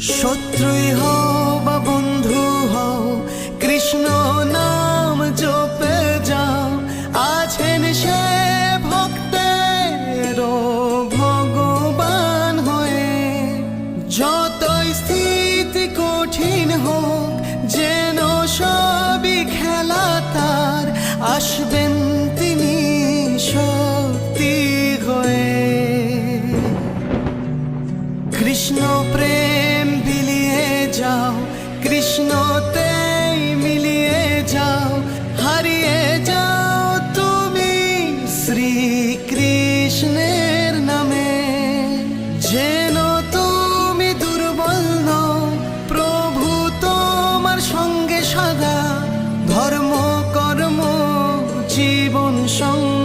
শত্রুই হও বা বন্ধু হও, কৃষ্ণ নাম জপে যাও। আছেন সে ভক্তের ভগবান হয়ে। যত স্থিতি কঠিন হোক, যেন সবই খেলা তার, আসবেন তিনি শক্তি হয়ে। কৃষ্ণ প্রেম কৃষ্ণতে মিলিয়ে যাও, হারিয়ে যাও তুমি নামে। তুমি দুর্বল প্রভু তোমার সঙ্গে সদা ধর্ম জীবন সঙ্গ